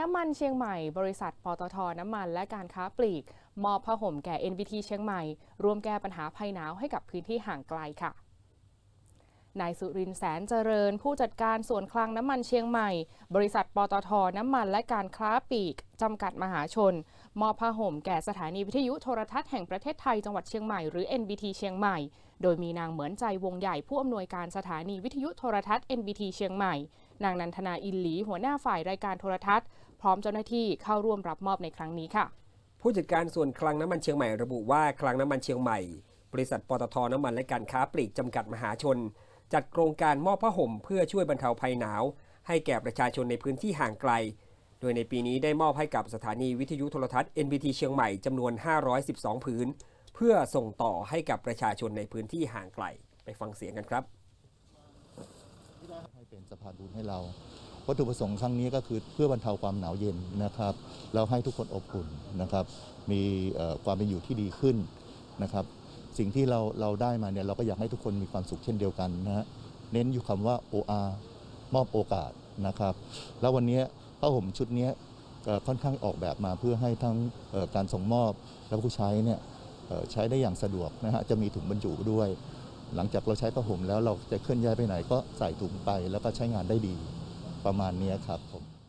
น้ำมันเชียงใหม่ บริษัทปตทน้ำมันและการค้าปลีก มอบผ้าห่มแก่ NBT เชียงใหม่ร่วมแก้ปัญหาภัยหนาวให้กับพื้นที่ห่างไกลค่ะนายสุรินทร์แสนเจริญ ผู้จัดการส่วนคลังน้ำมันเชียงใหม่ บริษัทปตทน้ำมันและการค้าปลีก จำกัดมหาชน มอบผ้าห่มแก่สถานีวิทยุโทรทัศน์แห่งประเทศไทยจังหวัดเชียงใหม่หรือ NBT เชียงใหม่ โดยมีนางเหมือนใจวงใหญ่ผู้อำนวยการสถานีวิทยุโทรทัศน์ NBT เชียงใหม่ นางนันทนาอินหลีหัวหน้าฝ่ายรายการโทรทัศน์ พร้อมเจ้าหน้าที่เข้าร่วมรับมอบในครั้งนี้ค่ะ ผู้จัดการส่วนคลังน้ำมันเชียงใหม่ระบุว่าคลังน้ำมันเชียงใหม่ บริษัทปตทน้ำมันและการค้าปลีกจำกัดมหาชน จัดโครงการมอบผ้าห่มเพื่อช่วยบรรเทาภัยหนาว ให้แก่ประชาชนในพื้นที่ห่างไกล โดยในปีนี้ได้มอบให้กับสถานีวิทยุโทรทัศน์ NBT เชียงใหม่จำนวน 512 ผืน เพื่อส่งต่อให้กับประชาชนในพื้นที่ห่างไกล ไปฟังเสียงกันครับ ให้เป็นสะพานบุญให้เรา วัตถุประสงค์ครั้งนี้ก็คือเพื่อบรรเทาความหนาวเย็นนะครับแล้วให้ทุกคนอบอุ่นนะครับ มีความเป็นอยู่ที่ดีขึ้นนะครับ สิ่งที่เราเราได้มาเนี่ยเราก็อยากให้ทุกคนมีความสุขเช่นเดียวกันนะฮะ เน้นอยู่คำว่า OR มอบโอกาสนะครับ แล้ววันนี้ผ้าห่มชุดนี้ค่อนข้างออกแบบมาเพื่อให้ทั้งการส่งมอบและผู้ใช้เนี่ยใช้ได้อย่างสะดวกนะฮะ จะมีถุงบรรจุด้วย หลังจากเราใช้ผ้าห่มแล้วเราจะเคลื่อนย้ายไปไหนก็ใส่ถุงไปแล้วก็ใช้งานได้ดีประมาณนี้ครับผม